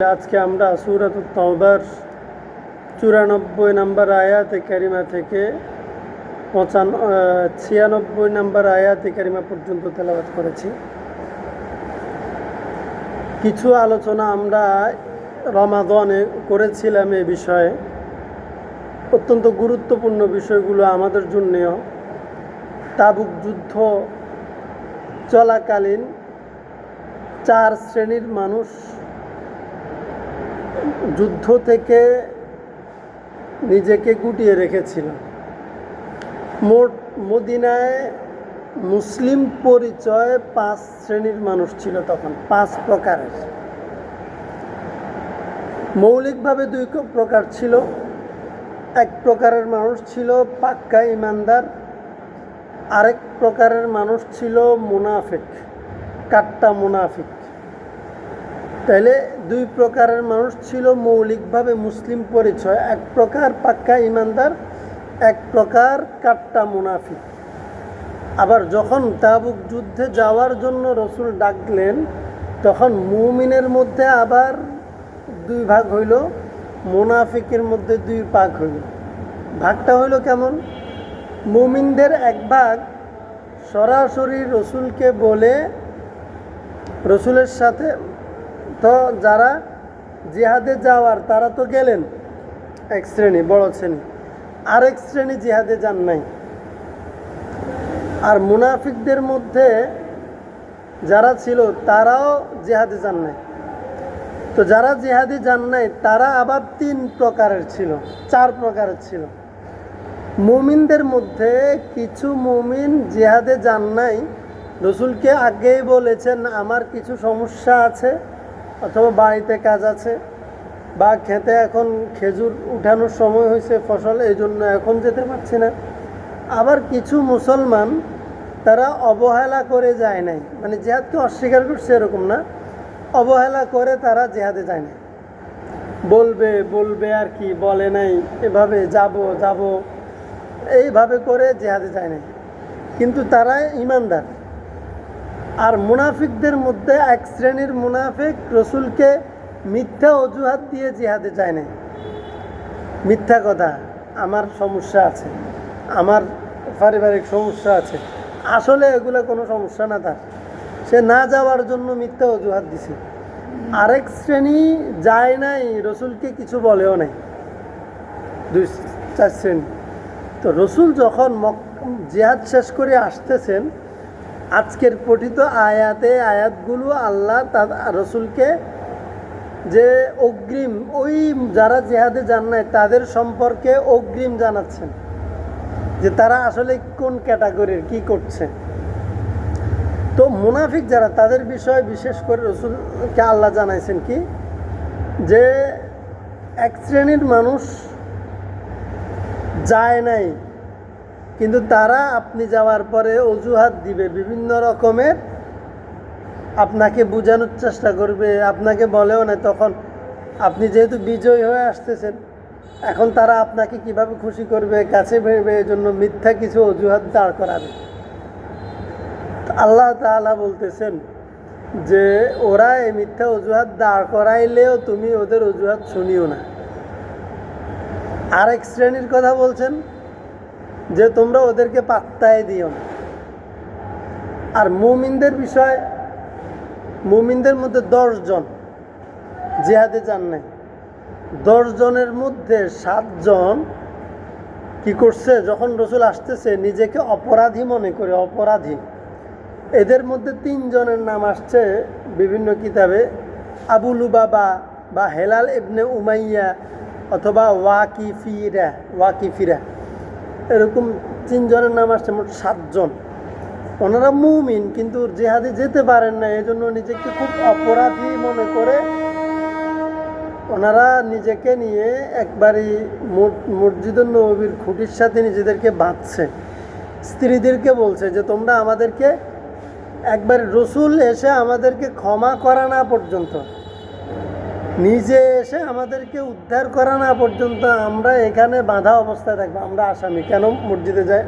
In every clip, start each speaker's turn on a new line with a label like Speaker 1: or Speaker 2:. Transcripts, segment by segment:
Speaker 1: আজকে আমরা সুরাত তওবার চুরানব্বই নম্বর আয়াতে কারিমা থেকে পঁচান ছিয়ানব্বই নম্বর আয়াতে কারিমা পর্যন্ত তেলাবাত করেছি। কিছু আলোচনা আমরা রমাদনে করেছিলাম এ বিষয়ে। অত্যন্ত গুরুত্বপূর্ণ বিষয়গুলো আমাদের জন্যেও। তাবুক যুদ্ধ চলাকালীন চার শ্রেণির মানুষ যুদ্ধ থেকে নিজেকে গুটিয়ে রেখেছিল মোট মদিনায় মুসলিম পরিচয় পাঁচ শ্রেণির মানুষ ছিল তখন, পাঁচ প্রকারের। মৌলিকভাবে দুই প্রকার ছিল। এক প্রকারের মানুষ ছিল পাক্কা ইমানদার, আরেক প্রকারের মানুষ ছিল মুনাফিক, কাট্টা মুনাফিক। তাহলে দুই প্রকারের মানুষ ছিল মৌলিকভাবে মুসলিম পরিচয়। এক প্রকার পাক্কা ইমানদার, এক প্রকার কাট্টা মুনাফিক। আবার যখন তাবুক যুদ্ধে যাওয়ার জন্য রসুল ডাকলেন, তখন মুমিনের মধ্যে আবার দুই ভাগ হইল, মুনাফিকের মধ্যে দুই ভাগ হইল। ভাগটা হইল কেমন? মুমিনদের এক ভাগ সরাসরি রসুলকে বলে, রসুলের সাথে তো যারা জিহাদে যাওয়ার, তারা তো গেলেন এক শ্রেণি, বড় শ্রেণি। আরেক শ্রেণি জিহাদে যান নাই। আর মুনাফিকদের মধ্যে যারা ছিল, তারাও জিহাদে যান নাই। তো যারা জিহাদে যান নাই, তারা আবার তিন প্রকারের ছিল, চার প্রকারের ছিল। মুমিনদের মধ্যে কিছু মুমিন জিহাদে যান নাই। রসুলকে আগেই বলেছেন, আমার কিছু সমস্যা আছে। অথবা বাড়িতে কাজ আছে বা খেতে এখন খেজুর উঠানোর সময় হয়েছে ফসল, এই জন্য এখন যেতে পারছি না। আবার কিছু মুসলমান তারা অবহেলা করে যায় নাই। মানে জেহাদকে অস্বীকার করছে এরকম না। অবহেলা করে তারা জেহাদে যায় না বলবে বলবে আর কি, বলে নাই, এভাবে যাব যাব, এইভাবে করে জেহাদে যায় নাই। কিন্তু তারা ইমানদার। আর মুনাফিকদের মধ্যে এক শ্রেণির মুনাফিক রসুলকে মিথ্যা অজুহাত দিয়ে জিহাদে যায় না মিথ্যা কথা, আমার সমস্যা আছে, আমার পারিবারিক সমস্যা আছে। আসলে এগুলো কোনো সমস্যা না তার। সে না যাওয়ার জন্য মিথ্যা অজুহাত দিছে। আরেক শ্রেণি যায় নাই, রসুলকে কিছু বলেও নাই। দুই চার শ্রেণি। তো রসুল যখন মক জিহাদ শেষ করে আসতেছেন আজকের পঠিত আয়াতে আয়াতগুলো আল্লাহ তার রসুলকে যে অগ্রিম, ওই যারা জেহাদে যান নাই, তাদের সম্পর্কে অগ্রিম জানাচ্ছেন যে তারা আসলে কোন ক্যাটাগরির, কি করছে। তো মুনাফিক যারা, তাদের বিষয়ে বিশেষ করে রসুলকে আল্লাহ জানাইছেন কি, যে এক শ্রেণির মানুষ যায় নাই কিন্তু তারা আপনি যাওয়ার পরে অজুহাত দিবে, বিভিন্ন রকমের আপনাকে বোঝানোর চেষ্টা করবে, আপনাকে বলেও না তখন। আপনি যেহেতু বিজয় হয়ে আসতেছেন, এখন তারা আপনাকে কীভাবে খুশি করবে, কাছে ভেবে জন্য মিথ্যা কিছু অজুহাত দাঁড় করাবে। আল্লাহ তাআলা বলতেছেন যে, ওরা এই মিথ্যা অজুহাত দাঁড় করাইলেও তুমি ওদের অজুহাত শুনিও না। আরেক শ্রেণির কথা বলছেন যে তোমরা ওদেরকে পাত্তায় দিও না। আর মুমিনদের বিষয়, মুমিনদের মধ্যে দশজন জিহাদে যান নাই। দশজনের মধ্যে সাতজন কি করছে? যখন রসুল আসতেছে, নিজেকে অপরাধী মনে করে, অপরাধী। এদের মধ্যে তিনজনের নাম আসছে বিভিন্ন কিতাবে। আবুলু বাবা বা হেলাল ইবনে উমাইয়া অথবা ওয়াকিফিরা ওয়াকিফিরা। এরকম তিনজনের নাম আসছে, মোট সাতজন। ওনারা মুমিন, কিন্তু জেহাদে যেতে পারেন না এই জন্য নিজেকে খুব অপরাধী মনে করে ওনারা নিজেকে নিয়ে একবারই মসজিদুল নবীর খুঁটির সাথে নিজেদেরকে বাঁধছে। স্ত্রীদেরকে বলছে যে, তোমরা আমাদেরকে একবার রসুল এসে আমাদেরকে ক্ষমা করা না পর্যন্ত। নিজে এসে আমাদেরকে উদ্ধার করা না পর্যন্ত আমরা এখানে বাঁধা অবস্থায় থাকব, আমরা আসামি। কেন মসজিদে যাই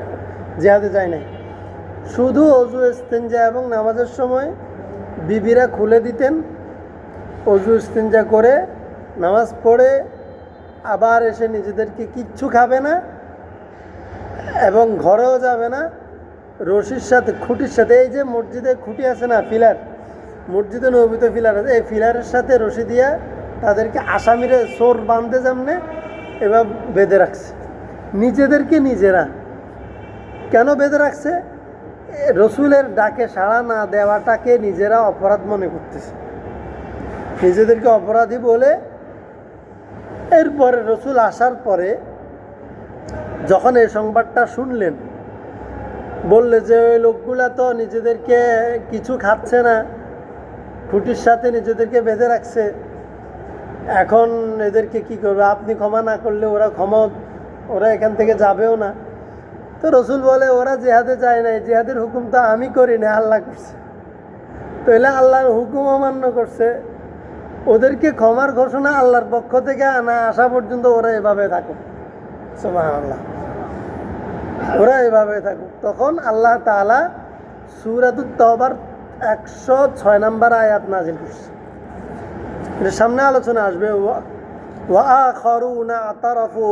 Speaker 1: জেহাদে যাই নাই? শুধু অজু এস্তেঞ্জা এবং নামাজের সময় বিবিরা খুলে দিতেন, অজু ইস্তিনজা করে নামাজ পড়ে আবার এসে নিজেদেরকে কিচ্ছু খাবে না এবং ঘরেও যাবে না, রশির সাথে, খুঁটির সাথে। এই যে মসজিদে খুঁটি আছে না, ফিলার, মসজিদে নবিত ফিলার আছে, এই ফিলারের সাথে রশি দিয়া তাদেরকে আসামিরে সোর বাঁধতে যেমনে, এবার বেঁধে রাখছে। নিজেদেরকে নিজেরা কেন বেঁধে রাখছে? রসুলের ডাকে সাড়া না দেওয়াটাকে নিজেরা অপরাধ মনে করতেছে। নিজেদেরকে অপরাধী বলে এরপরে রসুল আসার পরে যখন এই সংবাদটা শুনলেন, বললে যে ওই লোকগুলা তো নিজেদেরকে কিছু খাচ্ছে না, খুঁটির সাথে নিজেদেরকে বেঁধে রাখছে। এখন এদেরকে কি করবে? আপনি ক্ষমা না করলে ওরা ক্ষমা, ওরা এখান থেকে যাবেও না। তো রসুল বলে, ওরা জেহাদে যায় নাই, জেহাদের হুকুম তো আমি করি না আল্লাহ করছে। তো এলে আল্লাহর হুকুম অমান্য করছে। ওদেরকে ক্ষমার ঘোষণা আল্লাহর পক্ষ থেকে আনা আসা পর্যন্ত ওরা এভাবে থাকুক। আল্লাহ ওরা এভাবে থাকুক। তখন আল্লাহ তাআলা সুরাতুত তবার একশো ছয় নম্বর আয়াত নাজিল করছে। এটা সামনে আলোচনা আসবে, ওয়া তারফু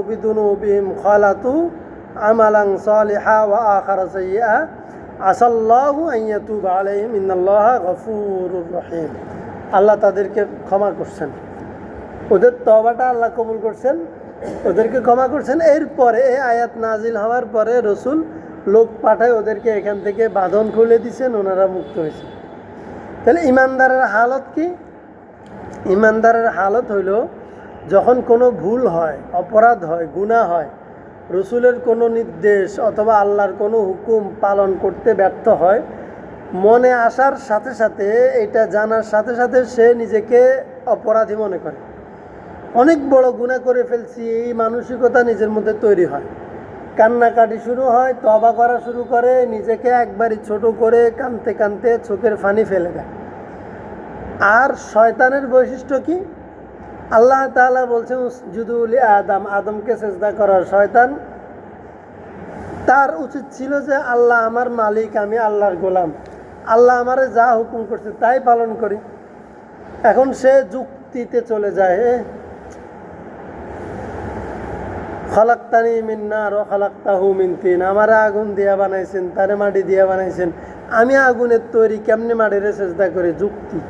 Speaker 1: আল্লাহ তাদেরকে ক্ষমা করছেন। ওদের তবাটা আল্লাহ কবুল করছেন। ওদেরকে ক্ষমা করছেন। এরপরে, এই আয়াত নাজিল হওয়ার পরে রসুল লোক পাঠায় ওদেরকে এখান থেকে বাঁধন খুলে দিছেন, ওনারা মুক্ত হয়েছে তাহলে ইমানদারের হালত কি? ইমানদারের হালত হইল, যখন কোনো ভুল হয়, অপরাধ হয়, গুনাহ হয়, রসুলের কোনো নির্দেশ অথবা আল্লাহর কোনো হুকুম পালন করতে ব্যর্থ হয়, মনে আসার সাথে সাথে এটা জানার সাথে সাথে সে নিজেকে অপরাধী মনে করে। অনেক বড় গুণা করে ফেলছি, এই মানসিকতা নিজের মধ্যে তৈরি হয়। কান্নাকাটি শুরু হয় তবা করা শুরু করে, নিজেকে একবারই ছোট করে কানতে কানতে চোখের ফানি ফেলে দেয়। আর শয়তানের বৈশিষ্ট্য কি? আল্লাহ তাআলা বলছেন জুদুল আদম। আদমকে চেষ্টা করার শয়তান। তার উচিত ছিল যে, আল্লাহ আমার মালিক, আমি আল্লাহর গোলাম। আল্লাহ আমারে যা হুকুম করছে তাই পালন করি। এখন সে যুক্তিতে চলে যায় খলাক্তানি মিন্নার ও খলাক্তাহু মিন তিন। আমারে আগুন দিয়া বানাইছেন, তারে মাটি দিয়া বানাইছেন। আমি আগুনের তৈরি কেমনে মাটিরে চেষ্টা করে? যুক্তি।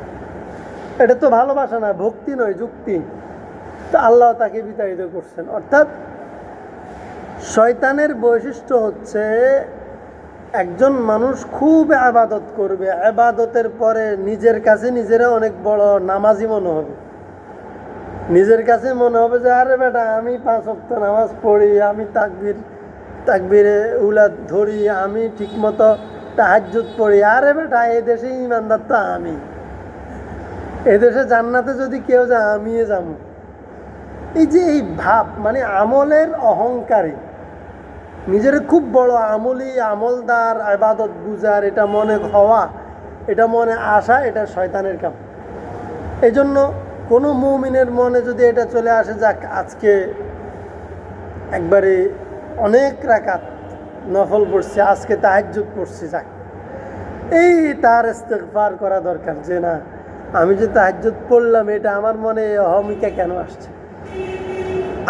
Speaker 1: এটা তো ভালোবাসা না, ভক্তি নয়, যুক্তি। তো আল্লাহ তাকে বিতাড়িত করছেন। অর্থাৎ শয়তানের বৈশিষ্ট্য হচ্ছে একজন মানুষ খুব আবাদত করবে। আবাদতের পরে নিজের কাছে নিজেরা অনেক বড় নামাজি মনে হবে। নিজের কাছে মনে হবে যে, আরে বেটা, আমি পাঁচ অক্ত নামাজ পড়ি, আমি তাকবির, তাকবিরে উলাদ ধরি, আমি ঠিকমতো তাহাজ্জুদ পড়ি। আরে বেটা, এই দেশে ইমানদার তো আমি। এদেশে জান্নাতে যদি কেউ যায়, আমিও যাব। এই যে এই ভাব মানে আমলের অহংকারী, নিজের খুব বড় আমলি আমলদার, আবাদত বুজার এটা মনে হওয়া, এটা মনে আসা, এটা শয়তানের কাম। এই জন্য কোনো মুমিনের মনে যদি এটা চলে আসে, যাক, আজকে একবারে অনেক রাকাত নফল পড়ছে, আজকে তাহাজ্জুদ পড়ছি, যাক। এই তার ইস্তেগফার করা দরকার, যে না আমি যে তাহাজ্জুদ পড়লাম, এটা আমার মনে অহমিকা কেন আসছে?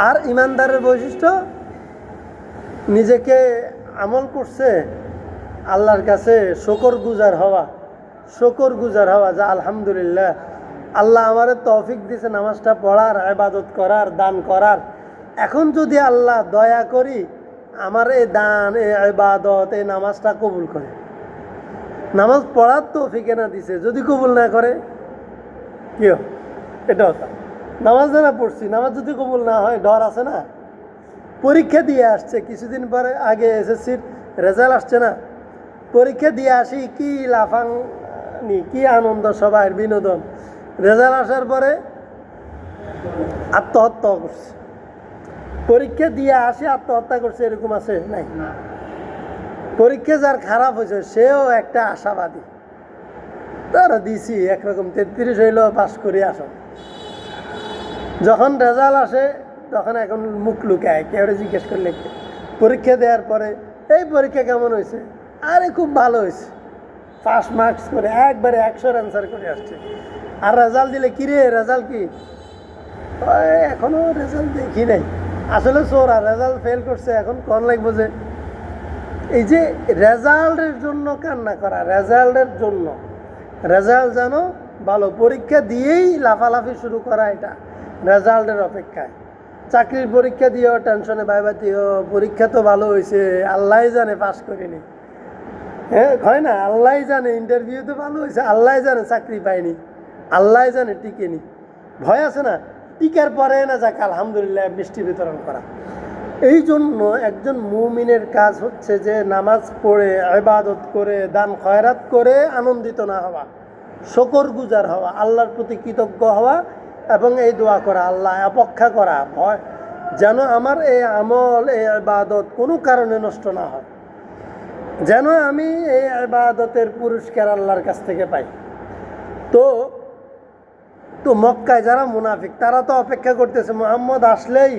Speaker 1: আর ইমানদারের বৈশিষ্ট্য, নিজেকে আমল করছে আল্লাহর কাছে শকর গুজার হওয়া, শকর গুজার হওয়া যা আলহামদুলিল্লাহ। আল্লাহ আমারে তৌফিক দিছে নামাজটা পড়ার আবাদত করার, দান করার। এখন যদি আল্লাহ দয়া করি, আমার এই দান এই আবাদত এই নামাজটা কবুল করে। নামাজ পড়ার তৌফিকে না দিছে, যদি কবুল না করে কি এটা হতো নামাজ যারা পড়ছি, নামাজ যদি কবুল না হয়, ডর আছে না? পরীক্ষা দিয়ে আসছে, কিছুদিন পরে আগে এসএসসির রেজাল্ট আসছে না। পরীক্ষা দিয়ে আসি, কি লাফাংনি, কি আনন্দ, সবাই বিনোদন। রেজাল্ট আসার পরে আত্মহত্যা করছে। পরীক্ষা দিয়ে আসি, আত্মহত্যা করছে, এরকম আছে? নাই। পরীক্ষা যার খারাপ হয়েছে, সেও একটা আশাবাদী। তারা দিছি, একরকম তেত্রিশ হইলেও পাস করে, আসো। যখন রেজাল্ট আসে, তখন এখন মুখ লুকায়, কেউ জিজ্ঞেস করলে? পরীক্ষা দেওয়ার পরে, এই পরীক্ষা কেমন হয়েছে? আরে, খুব ভালো হয়েছে। পাস মার্কস করে, একবারে একশোর অ্যান্সার করে আসছে। আর রেজাল্ট দিলে কি রে? রেজাল্ট কি? ওই, এখনও রেজাল্ট দেখি নাই। আসলে চোর, রেজাল্ট ফেল করছে, এখন কন লাগবো যে? এই যে, রেজাল্টের জন্য কান্না করা, রেজাল্টের জন্য। রেজাল্ট জানো, ভালো। পরীক্ষা দিয়েই লাফালাফি শুরু করা এটা, রেজাল্টের অপেক্ষায়। চাকরির পরীক্ষা দিও টেনশনে বাইবা দিও পরীক্ষা তো ভালো হয়েছে আল্লাহ জানে পাস করিনি। হ্যাঁ হয় না? আল্লাহ জানে ইন্টারভিউ তো ভালো হয়েছে আল্লাহ জানে, চাকরি পাইনি। আল্লাহ জানে, টিকেনি। ভয় আছে না? টিকার পরে না যাক, আলহামদুলিল্লাহ, বৃষ্টি বিতরণ করা। এই জন্য একজন মুমিনের কাজ হচ্ছে যে নামাজ পড়ে, ইবাদত করে, দান খয়রাত করে আনন্দিত না হওয়া, শকর গুজার হওয়া, আল্লাহর প্রতি কৃতজ্ঞ হওয়া এবং এই দোয়া করা আল্লাহ অপেক্ষা করা, ভয়, যেন আমার এই আমল, এই আবাদত কোনো কারণে নষ্ট না হয়। যেন আমি এই আবাদতের পুরস্কার আল্লাহর কাছ থেকে পাই। তো তো মক্কায় যারা মুনাফিক, তারা তো অপেক্ষা করতেছে, মোহাম্মদ, আসলেই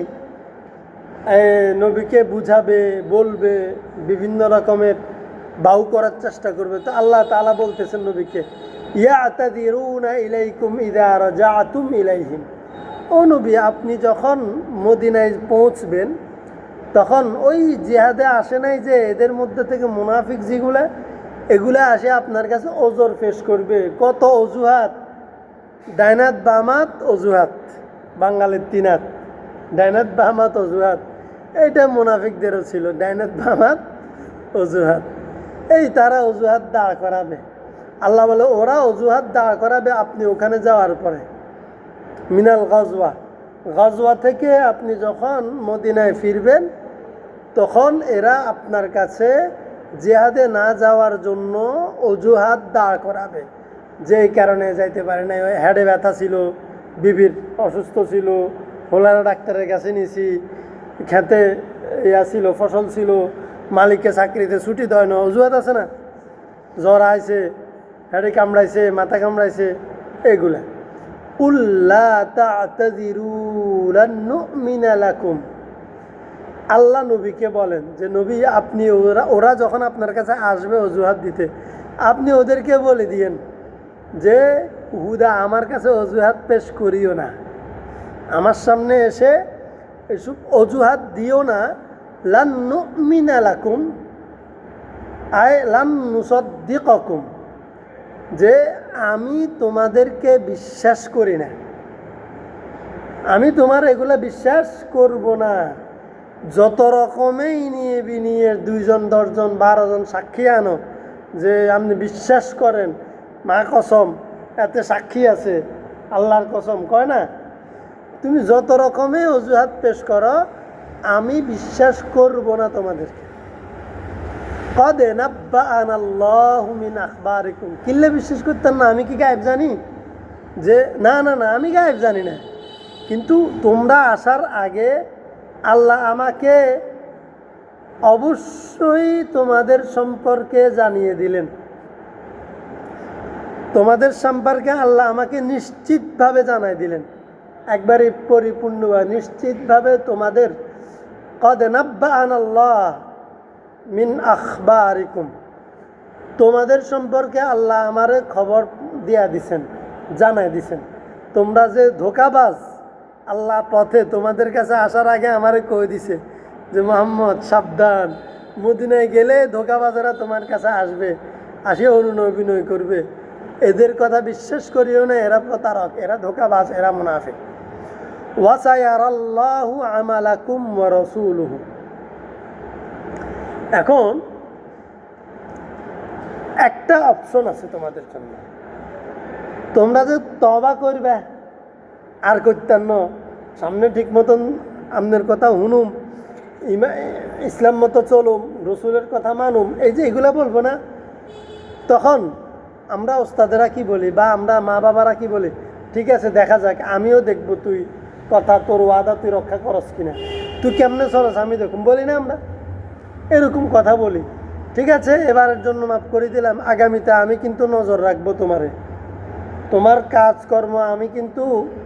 Speaker 1: নবীকে বুঝাবে, বলবে, বিভিন্ন রকমের বাউ করার চেষ্টা করবে। তো আল্লাহ তাআলা বলতেছেন নবীকে ইলাইকুম ইলাইহিম। ও নবী, আপনি যখন মদিনায় পৌঁছবেন, তখন ওই জিহাদে আসে নাই যে এদের মধ্যে থেকে মুনাফিক যেগুলা, এগুলা আসে আপনার কাছে ওজোর পেশ করবে। কত অজুহাত? ডাইনাত বামাত অজুহাত? বাঙালির তিনাত। ডাইনাত বামাত অজুহাত? এইটা মুনাফিকদেরও ছিল। ডাইনাত বামাত অজুহাত। এই তারা অজুহাত দাঁড় করাবে। আল্লাহ বলে, ওরা অজুহাত দাঁড় করাবে আপনি ওখানে যাওয়ার পরে। মিনাল গজওয়া। গজওয়া থেকে আপনি যখন মদিনায় ফিরবেন, তখন এরা আপনার কাছে জেহাদে না যাওয়ার জন্য অজুহাত দাঁড় করাবে। যে কারণে যাইতে পারে না হেডে ব্যথা ছিল, বিবির অসুস্থ ছিল, হোলারা ডাক্তারের কাছে নিয়েছি খেতে ইয়া ছিল, ফসল ছিল, মালিককে চাকরিতে ছুটি দেয় না। অজুহাত আছে না? জ্বর আইছে হেডে কামড়াইছে, মাথা কামড়াইছে এগুলা উল্লা আল্লাহ নবীকে বলেন যে, নবী, আপনি ওরা ওরা যখন আপনার কাছে আসবে অজুহাত দিতে, আপনি ওদেরকে বলে দিয়েন যে, হুদা, আমার কাছে অজুহাত পেশ করিও না। আমার সামনে এসে এসব অজুহাত দিও না। লান নু'মিনা লাকুম, আয় লান নুসাদ্দিকাকুম, যে আমি তোমাদেরকে বিশ্বাস করি না। আমি তোমার এগুলা বিশ্বাস করব না। যত রকমেই নিয়ে বিনিয়ে দুইজন, দশজন বারো জন সাক্ষী আনো, যে আপনি বিশ্বাস করেন। মা কসম, এতে সাক্ষী আছে, আল্লাহর কসম, কয় না? তুমি যত রকমে অজুহাত পেশ করো, আমি বিশ্বাস করব না তোমাদেরকে। কদে আখবারিকুম। কিল্লে বিশ্বাস করতাম না, আমি কি গায়েব জানি? যে না না না, আমি গায়েব জানি না। কিন্তু তোমরা আসার আগে আল্লাহ আমাকে অবশ্যই তোমাদের সম্পর্কে জানিয়ে দিলেন। তোমাদের সম্পর্কে আল্লাহ আমাকে নিশ্চিতভাবে জানাই দিলেন। একবারে পরিপূর্ণভাবে নিশ্চিতভাবে তোমাদের। কদে আল্লাহ মিন আখবারিকুম। তোমাদের সম্পর্কে আল্লাহ আমারে খবর দিয়া দিছেন, জানাই দিছেন। তোমরা যে ধোকাবাজ, আল্লাহ পথে তোমাদের কাছে আসার আগে আমারে কই দিছে যে, মোহাম্মদ, সাবধান। মদিনায় গেলে ধোকাবাজরা তোমার কাছে আসবে, আসে অনুনয় অভিনয় করবে। এদের কথা বিশ্বাস করিও না, এরা প্রতারক, এরা ধোকাবাজ, এরা মুনাফিক। এখন একটা অপশন আছে তোমাদের জন্য। তোমরা যে তবা করবে, আর করতেন না। সামনে ঠিক মতন আপনার কথা শুনুম ইসলাম মতো চলুম, রসুলের কথা মানুম, এই যে এগুলা বলব না, তখন আমরা ওস্তাদেরা কি বলি বা আমরা মা বাবারা কি বলি? ঠিক আছে, দেখা যাক, আমিও দেখব তুই কথা তোর ওয়াদা, তুই রক্ষা করস কিনা? তুই কেমনে চলস? আমি দেখুন, বলি না আমরা। এরকম কথা বলি। ঠিক আছে? এবারের জন্য মাফ করে দিলাম। আগামীতে আমি কিন্তু নজর রাখব তোমারে। তোমার কাজকর্ম আমি কিন্তু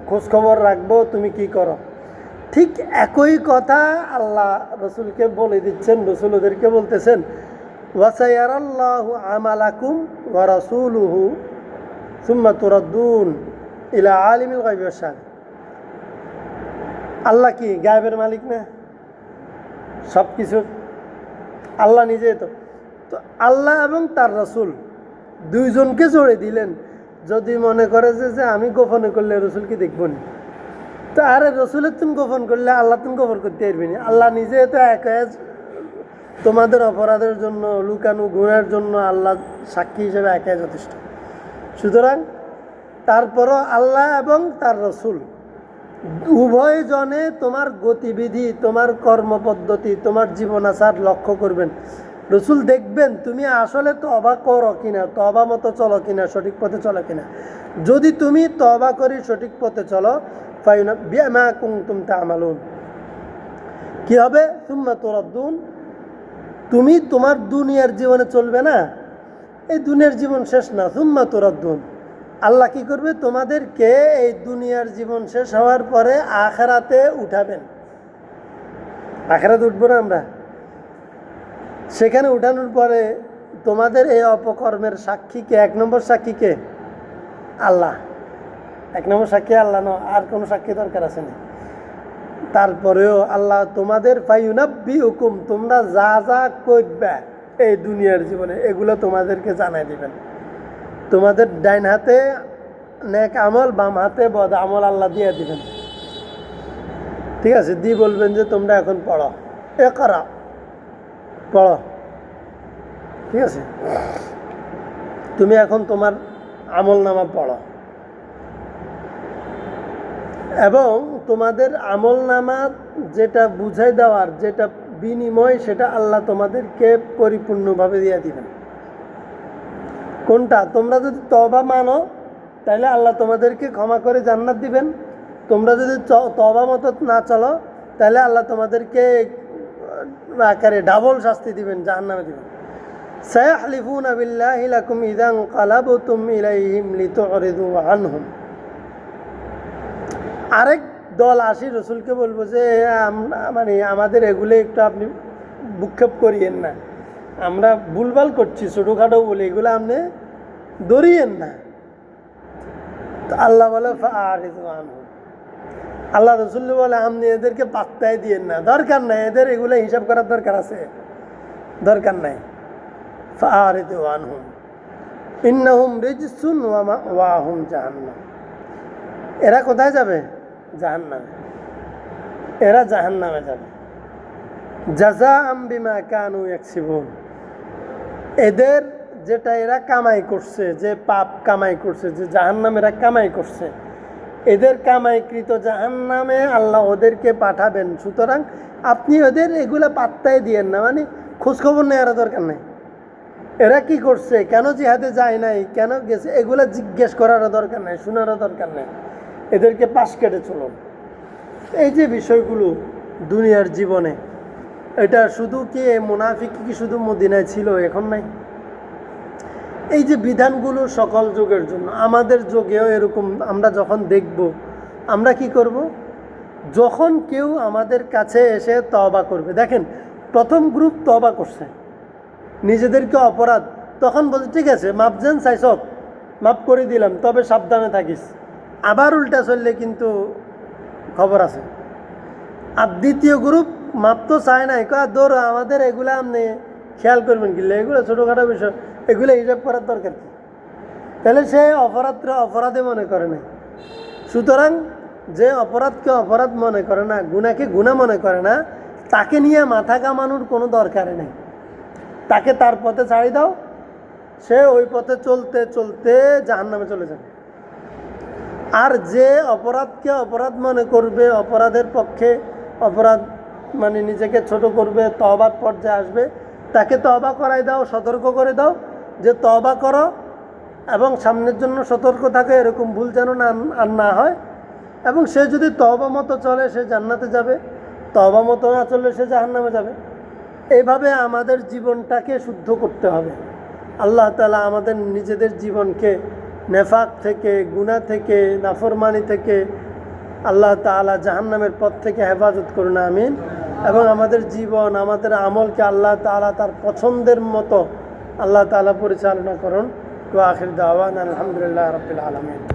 Speaker 1: খোঁজখবর রাখব, তুমি কি করো? ঠিক একই কথা আল্লাহ রসুলকে বলে দিচ্ছেন, রসুল ওদেরকে বলতেছেন ওয়াসাইয়ারাল্লাহু আমালাকুম ওয়া রাসূলুহু সুম্মা তুরাদ্দুন ইলা আলিমিল ওয়াশ আল্লাহ কি, গায়েবের মালিক না? সব কিছু আল্লাহ নিজে তো। তো আল্লাহ এবং তার রসুল দুইজনকে জোড়ে দিলেন। যদি মনে করে যে যে আমি গোপনে করলে রসুলকে দেখব না? তো আরে রসুলের তুমি গোপন করলে আল্লাহ তুমি গোপন করতে পারবি না। আল্লাহ নিজে তো এক তোমাদের অপরাধের জন্য, লুকানো গুণের জন্য আল্লাহ সাক্ষী হিসেবে একাই যথেষ্ট। সুতরাং তারপরও আল্লাহ এবং তার রসুল উভয় জনে তোমার গতিবিধি, তোমার কর্মপদ্ধতি, তোমার জীবন জীবনাচার লক্ষ্য করবেন। রসুল দেখবেন, তুমি আসলে তবা করো কিনা তবা মতো চলো কিনা, সঠিক পথে চলো কিনা। যদি তুমি তবা করি, সঠিক পথে চলো বিমা কুমতুম তামালুন। কি হবে? তুম্মা তোরাদ্দুন। তুমি তোমার দুনিয়ার জীবনে চলবে না। এই দুনিয়ার জীবন শেষ না। তুম্মা তোরাদ্দুন। আল্লাহ কি করবে? তোমাদেরকে এই দুনিয়ার জীবন শেষ হওয়ার পরে আখেরাতে উঠাবেন। আখেরাতে উঠবো না আমরা? সেখানে উঠানোর পরে তোমাদের এই অপকর্মের সাক্ষীকে এক নম্বর সাক্ষীকে আল্লাহ। এক নম্বর সাক্ষী আল্লাহ ন, আর কোনো সাক্ষী দরকার আছে না। তারপরেও আল্লাহ তোমাদের ফাইনাব্বি হুকুম তোমরা যা যা করবে এই দুনিয়ার জীবনে, এগুলো তোমাদেরকে জানাই দিবেন। তোমাদের ডাইন হাতে নেক আমল, বাম হাতে বদ আমল আল্লাহ দিয়ে দিবেন। ঠিক আছে, দিয়ে বলবেন যে তোমরা এখন পড়ো। এ করা পড়ো। ঠিক আছে? তুমি এখন তোমার আমল নামা পড়ো। এবং তোমাদের আমল নামা যেটা বুঝাই দেওয়ার, যেটা বিনিময়, সেটা আল্লাহ তোমাদেরকে পরিপূর্ণভাবে দিয়ে দিবেন। কোনটা? তোমরা যদি তবা মানো তাহলে আল্লাহ তোমাদেরকে ক্ষমা করে জান্নাত দিবেন। তোমরা যদি তবা মতো না চলো তাহলে আল্লাহ তোমাদেরকে আকারে ডাবল শাস্তি দিবেন, জাহান্নামে দিবেন। সায়াহলিফুনা বিল্লাহি লাকুম কালাবতুম ইলাইহিম লিতুরিদু আনহুম। আরেক দল আসি রসুলকে বলব যে মানে আমাদের এগুলো একটু আপনি ভূক্ষেপ করিয়েন না। আমরা ভুলভাল করছি, ছোটোখাটো বলে এগুলো আপনি ধরিয়েন না। তো আল্লাহ বলে। আল্লাহ রসুল বলে, আপনি এদেরকে পাত্তাই দিয়েন না। দরকার নাই, এদের এগুলো হিসাব করার দরকার আছে। দরকার নাই। ফারিদু আনহুম। ইন্নাহুম রিজসুন ওয়া মাওয়াহুম জাহান্নাম। এরা কোথায় যাবে? জাহান্নামে। এরা জাহান্নামে যাবে। জাজা আম্বিমা কানু ইয়াকসিবুন। এদের যেটা এরা কামাই করছে, যে পাপ কামাই করছে, যে জাহান্নাম এরা কামাই করছে, এদের কামাইকৃত জাহান্নামে আল্লাহ ওদেরকে পাঠাবেন। সুতরাং আপনি ওদের এগুলো পাত্তাই দিয়েন না। মানে খোঁজখবর নেওয়ার দরকার নেই। এরা কি করছে? কেন জিহাদে যায় নাই? কেন গেছে? এগুলো জিজ্ঞেস করারও দরকার নেই শোনারও দরকার নেই। এদেরকে পাশ কেটে চলুন। এই যে বিষয়গুলো দুনিয়ার জীবনে এটা শুধু কি মুনাফিক কি শুধু মদিনায় ছিল, এখন নাই? এই যে বিধানগুলো সকল যুগের জন্য, আমাদের যুগেও এরকম, আমরা যখন দেখব, আমরা কি করব? যখন কেউ আমাদের কাছে এসে তবা করবে, দেখেন, প্রথম গ্রুপ তবা করছে, নিজেদেরকে অপরাধ, তখন বলছে, ঠিক আছে, মাপ যেন চাইছ? মাপ করে দিলাম, তবে সাবধানে থাকিস। আবার উল্টা চললে কিন্তু খবর আছে। আর দ্বিতীয় গ্রুপ মাপ তো চায় নাই। কয়া দৌড় আমাদের এগুলো আপনি খেয়াল করবেন কি? এগুলো ছোটোখাটো বিষয়। এগুলো হিসাব করার দরকার কি? তাহলে সে অপরাধটা অপরাধে মনে করে না সুতরাং যে অপরাধকে অপরাধ মনে করে না গুণাকে গুণা মনে করে না, তাকে নিয়ে মাথা কামানোর কোনো দরকারই নেই। তাকে তার পথে ছাড়ি দাও। সে ওই পথে চলতে চলতে জাহান্নামে চলে যাবে। আর যে অপরাধকে অপরাধ মনে করবে, অপরাধের পক্ষে অপরাধ মানে নিজেকে ছোট করবে তহবাদ পর্যায়ে আসবে, তাকে তবা করাই দাও, সতর্ক করে দাও, যে তবা করো এবং সামনের জন্য সতর্ক থাকে, এরকম ভুল যেন না, আর না হয়। এবং সে যদি তবা মতো চলে, সে জান্নাতে যাবে তবা মতো না চললে সে জাহান্নামে যাবে। এইভাবে আমাদের জীবনটাকে শুদ্ধ করতে হবে। আল্লাহ তালা আমাদের নিজেদের জীবনকে নেফাক থেকে গুণা থেকে, নাফরমানি থেকে আল্লাহ তালা জাহান্নামের পথ থেকে হেফাজত করুন, আমিন। এবং আমাদের জীবন, আমাদের আমলকে আল্লাহ তালা তার পছন্দের মতো আল্লাহ তালা পরিচালনা করুন। তো আখির দাওয়ান, আলহামদুলিল্লাহ রবিল আলমিন।